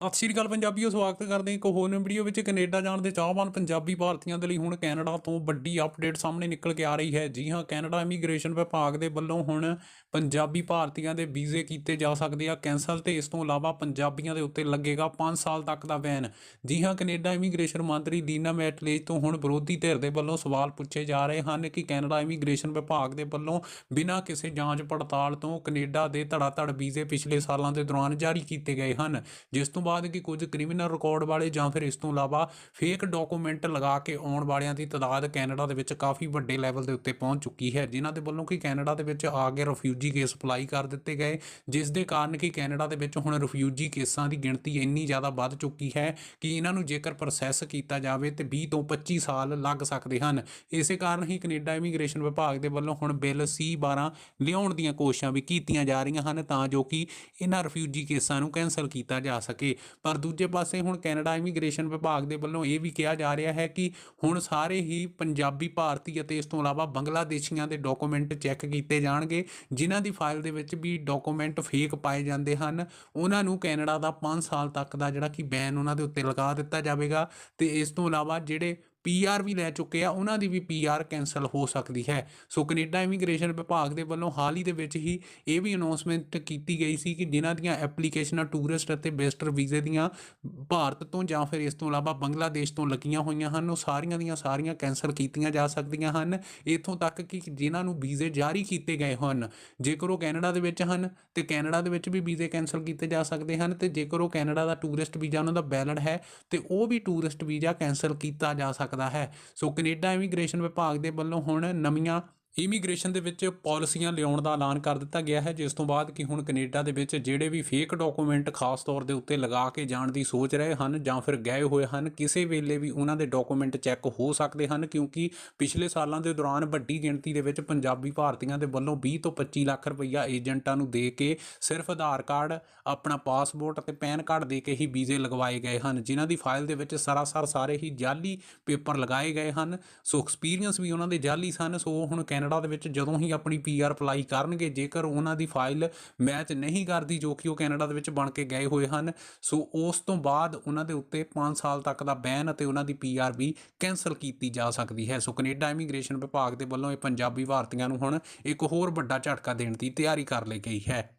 ਸਤਿ ਸ਼੍ਰੀ ਅਕਾਲ ਪੰਜਾਬੀਓ, ਸਵਾਗਤ ਕਰਦੇ ਹਾਂ ਇੱਕ ਹੋਰ ਵੀਡੀਓ ਵਿੱਚ। ਕੈਨੇਡਾ ਜਾਣ ਦੇ ਚਾਹਵਾਨ ਪੰਜਾਬੀ ਭਾਰਤੀਆਂ ਦੇ ਲਈ ਹੁਣ ਕੈਨੇਡਾ ਤੋਂ ਵੱਡੀ ਅਪਡੇਟ ਸਾਹਮਣੇ ਨਿਕਲ ਕੇ ਆ ਰਹੀ ਹੈ। ਜੀ ਹਾਂ, ਕੈਨੇਡਾ ਇਮੀਗ੍ਰੇਸ਼ਨ ਵਿਭਾਗ ਦੇ ਵੱਲੋਂ ਹੁਣ ਪੰਜਾਬੀ ਭਾਰਤੀਆਂ ਦੇ ਵੀਜ਼ੇ ਕੀਤੇ ਜਾ ਸਕਦੇ ਆ। ਕੈਂਸਲ ਤੇ ਇਸ ਤੋਂ ਇਲਾਵਾ ਪੰਜਾਬੀਆਂ ਦੇ ਉੱਤੇ ਲੱਗੇਗਾ 5 ਸਾਲ ਤੱਕ ਦਾ ਬੈਨ। ਜੀ ਹਾਂ, ਕੈਨੇਡਾ ਇਮੀਗ੍ਰੇਸ਼ਨ ਮੰਤਰੀ ਲੀਨਾ ਮੈਟਲੇਜ ਤੋਂ ਹੁਣ ਵਿਰੋਧੀ ਧਿਰ ਦੇ ਵੱਲੋਂ ਸਵਾਲ ਪੁੱਛੇ ਜਾ ਰਹੇ ਹਨ ਕਿ ਕੈਨੇਡਾ ਇਮੀਗ੍ਰੇਸ਼ਨ ਵਿਭਾਗ ਦੇ ਵੱਲੋਂ ਬਿਨਾਂ ਕਿਸੇ ਜਾਂਚ ਪੜਤਾਲ ਤੋਂ ਕੈਨੇਡਾ ਦੇ ਧੜਾਧੜ ਵੀਜ਼ੇ ਪਿਛਲੇ ਸਾਲਾਂ ਦੇ ਦੌਰਾਨ ਜਾਰੀ ਕੀਤੇ ਗਏ ਹਨ, ਜਿਸ ਤੋਂ ਬਾਅਦ ਕਿ ਕੁਝ ਕ੍ਰਿਮੀਨਲ ਰਿਕਾਰਡ ਵਾਲੇ ਜਾਂ ਫਿਰ ਇਸ ਤੋਂ ਇਲਾਵਾ ਫੇਕ ਡਾਕੂਮੈਂਟ ਲਗਾ ਕੇ ਆਉਣ ਵਾਲਿਆਂ ਦੀ ਤਾਦਾਦ ਕੈਨੇਡਾ ਦੇ ਵਿੱਚ ਕਾਫੀ ਵੱਡੇ ਲੈਵਲ ਦੇ ਉੱਤੇ ਪਹੁੰਚ ਚੁੱਕੀ ਹੈ, ਜਿਨ੍ਹਾਂ ਦੇ ਵੱਲੋਂ ਕਿ ਕੈਨੇਡਾ ਦੇ ਵਿੱਚ ਆ ਕੇ ਰਿਫਿਊਜੀ ਕੇਸ ਅਪਲਾਈ ਕਰ ਦਿੱਤੇ ਗਏ, ਜਿਸ ਦੇ ਕਾਰਨ ਕਿ ਕੈਨੇਡਾ ਦੇ ਵਿੱਚ ਹੁਣ ਰਿਫਿਊਜੀ ਕੇਸਾਂ ਦੀ ਗਿਣਤੀ ਇੰਨੀ ਜ਼ਿਆਦਾ ਵੱਧ ਚੁੱਕੀ ਹੈ ਕਿ ਇਹਨਾਂ ਨੂੰ ਜੇਕਰ ਪ੍ਰੋਸੈਸ ਕੀਤਾ ਜਾਵੇ ਤੇ 20 ਤੋਂ 25 ਸਾਲ ਲੱਗ ਸਕਦੇ ਹਨ। ਇਸੇ ਕਾਰਨ ਹੀ ਕੈਨੇਡਾ ਇਮੀਗ੍ਰੇਸ਼ਨ ਵਿਭਾਗ ਦੇ ਵੱਲੋਂ ਹੁਣ ਬਿੱਲ C12 ਲਿਆਉਣ ਦੀਆਂ ਕੋਸ਼ਿਸ਼ਾਂ ਵੀ ਕੀਤੀਆਂ ਜਾ ਰਹੀਆਂ ਹਨ ਤਾਂ ਜੋ ਕਿ ਇਹਨਾਂ ਰਿਫਿਊਜੀ ਕੇਸਾਂ ਨੂੰ ਕੈਂਸਲ ਕੀਤਾ ਜਾ ਸਕੇ। ਪਰ ਦੂਜੇ ਪਾਸੇ ਹੁਣ ਕੈਨੇਡਾ ਇਮੀਗ੍ਰੇਸ਼ਨ ਵਿਭਾਗ ਦੇ ਵੱਲੋਂ ਇਹ ਵੀ ਕਿਹਾ ਜਾ ਰਿਹਾ ਹੈ ਕਿ ਹੁਣ ਸਾਰੇ ਹੀ ਪੰਜਾਬੀ ਭਾਰਤੀ ਅਤੇ ਇਸ ਤੋਂ ਇਲਾਵਾ ਬੰਗਲਾਦੇਸ਼ੀਆਂ ਦੇ ਡਾਕੂਮੈਂਟ ਚੈੱਕ ਕੀਤੇ ਜਾਣਗੇ, ਜਿਨ੍ਹਾਂ ਦੀ ਫਾਈਲ ਦੇ ਵਿੱਚ ਵੀ ਡਾਕੂਮੈਂਟ ਫੇਕ ਪਾਏ ਜਾਂਦੇ ਹਨ। ਉਹਨਾਂ ਨੂੰ ਕੈਨੇਡਾ ਦਾ 5 ਸਾਲ ਤੱਕ ਦਾ ਜਿਹੜਾ ਕਿ ਬੈਨ ਉਹਨਾਂ ਦੇ ਉੱਤੇ ਲਗਾ ਦਿੱਤਾ ਜਾਵੇਗਾ ਤੇ ਇਸ ਤੋਂ ਇਲਾਵਾ ਜਿਹੜੇ ਪੀਆਰ ਵੀ ਲੈ ਚੁੱਕੇ ਆ, ਉਹਨਾਂ ਦੀ ਵੀ ਪੀਆਰ ਕੈਨਸਲ ਹੋ ਸਕਦੀ ਹੈ। ਸੋ ਕੈਨੇਡਾ ਇਮੀਗ੍ਰੇਸ਼ਨ ਵਿਭਾਗ ਦੇ ਵੱਲੋਂ ਹਾਲ ਹੀ ਦੇ ਵਿੱਚ ਹੀ ਇਹ ਵੀ ਅਨਾਉਂਸਮੈਂਟ ਕੀਤੀ ਗਈ ਸੀ ਕਿ ਜਿਨ੍ਹਾਂ ਦੀਆਂ ਐਪਲੀਕੇਸ਼ਨਾਂ ਟੂਰਿਸਟ ਅਤੇ ਵਿਜ਼ਟਰ ਵੀਜ਼ੇ ਦੀਆਂ ਭਾਰਤ ਤੋਂ ਜਾਂ ਫਿਰ ਇਸ ਤੋਂ ਇਲਾਵਾ ਬੰਗਲਾਦੇਸ਼ ਤੋਂ ਲੱਗੀਆਂ ਹੋਈਆਂ ਹਨ, ਉਹ ਸਾਰੀਆਂ ਦੀਆਂ ਸਾਰੀਆਂ ਕੈਨਸਲ ਕੀਤੀਆਂ ਜਾ ਸਕਦੀਆਂ ਹਨ। ਇਥੋਂ ਤੱਕ ਕਿ ਜਿਨ੍ਹਾਂ ਨੂੰ ਵੀਜ਼ੇ ਜਾਰੀ ਕੀਤੇ ਗਏ ਹਨ ਜੇਕਰ ਉਹ ਕੈਨੇਡਾ ਦੇ ਵਿੱਚ ਹਨ, ਤੇ ਕੈਨੇਡਾ ਦੇ ਵਿੱਚ ਵੀ ਵੀਜ਼ੇ ਕੈਨਸਲ ਕੀਤੇ ਜਾ ਸਕਦੇ ਹਨ, ਤੇ ਜੇਕਰ ਉਹ ਕੈਨੇਡਾ ਦਾ ਟੂਰਿਸਟ ਵੀਜ਼ਾ ਉਹਨਾਂ ਦਾ ਵੈਲਿਡ ਹੈ, ਤੇ ਉਹ ਵੀ ਟੂਰਿਸਟ ਵੀਜ਼ਾ ਕੈਨਸਲ ਕੀਤਾ ਜਾ ਸਕਦਾ ਹੈ। ਸੋ ਕੈਨੇਡਾ ਇਮੀਗ੍ਰੇਸ਼ਨ ਵਿਭਾਗ ਦੇ ਵੱਲੋਂ ਹੁਣ ਨਵੀਆਂ ਇਮੀਗ੍ਰੇਸ਼ਨ ਦੇ ਵਿੱਚ ਪਾਲਿਸੀਆਂ ਲਿਆਉਣ ਦਾ ਐਲਾਨ ਕਰ ਦਿੱਤਾ ਗਿਆ ਹੈ, ਜਿਸ ਤੋਂ ਬਾਅਦ ਕਿ ਹੁਣ ਕੈਨੇਡਾ ਦੇ ਵਿੱਚ ਜਿਹੜੇ ਵੀ ਫੇਕ ਡਾਕੂਮੈਂਟ ਖਾਸ ਤੌਰ ਦੇ ਉੱਤੇ ਲਗਾ ਕੇ ਜਾਣ ਦੀ ਸੋਚ ਰਹੇ ਹਨ ਜਾਂ ਫਿਰ ਗਏ ਹੋਏ ਹਨ, ਕਿਸੇ ਵੇਲੇ ਵੀ ਉਹਨਾਂ ਦੇ ਡਾਕੂਮੈਂਟ ਚੈੱਕ ਹੋ ਸਕਦੇ ਹਨ, ਕਿਉਂਕਿ ਪਿਛਲੇ ਸਾਲਾਂ ਦੇ ਦੌਰਾਨ ਵੱਡੀ ਗਿਣਤੀ ਦੇ ਵਿੱਚ ਪੰਜਾਬੀ ਭਾਰਤੀਆਂ ਦੇ ਵੱਲੋਂ 20 ਤੋਂ 25 ਲੱਖ ਰੁਪਈਆ ਏਜੰਟਾਂ ਨੂੰ ਦੇ ਕੇ ਸਿਰਫ ਆਧਾਰ ਕਾਰਡ, ਆਪਣਾ ਪਾਸਪੋਰਟ ਅਤੇ ਪੈਨ ਕਾਰਡ ਦੇ ਕੇ ਹੀ ਵੀਜ਼ੇ ਲਗਵਾਏ ਗਏ ਹਨ, ਜਿਨ੍ਹਾਂ ਦੀ ਫਾਈਲ ਦੇ ਵਿੱਚ ਸਰਾਸਰ ਸਾਰੇ ਹੀ ਜਾਲੀ ਪੇਪਰ ਲਗਾਏ ਗਏ ਹਨ। ਸੋ ਐਕਸਪੀਰੀਅੰਸ ਵੀ ਉਹਨਾਂ ਦੇ ਜਾਲੀ ਸਨ, ਸੋ ਹੁਣ ਕੈਨੇਡਾ ਦੇ ਵਿੱਚ ਜਦੋਂ ਹੀ ਆਪਣੀ ਪੀਆਰ ਅਪਲਾਈ ਕਰਨਗੇ, ਜੇਕਰ ਉਹਨਾਂ ਦੀ ਫਾਈਲ ਮੈਚ ਨਹੀਂ ਕਰਦੀ ਜੋ ਕਿ ਉਹ ਕੈਨੇਡਾ ਦੇ ਵਿੱਚ ਬਣ ਕੇ ਗਏ ਹੋਏ ਹਨ, ਸੋ ਉਸ ਤੋਂ ਬਾਅਦ ਉਹਨਾਂ ਦੇ ਉੱਤੇ 5 ਸਾਲ ਤੱਕ ਦਾ ਬੈਨ ਅਤੇ ਉਹਨਾਂ ਦੀ ਪੀਆਰ ਵੀ ਕੈਨਸਲ ਕੀਤੀ ਜਾ ਸਕਦੀ ਹੈ। ਸੋ ਕੈਨੇਡਾ ਇਮੀਗ੍ਰੇਸ਼ਨ ਵਿਭਾਗ ਦੇ ਵੱਲੋਂ ਇਹ ਪੰਜਾਬੀ ਭਾਰਤੀਆਂ ਨੂੰ ਹੁਣ ਇੱਕ ਹੋਰ ਵੱਡਾ ਝਟਕਾ ਦੇਣ ਦੀ ਤਿਆਰੀ ਕਰ ਲਈ ਗਈ ਹੈ।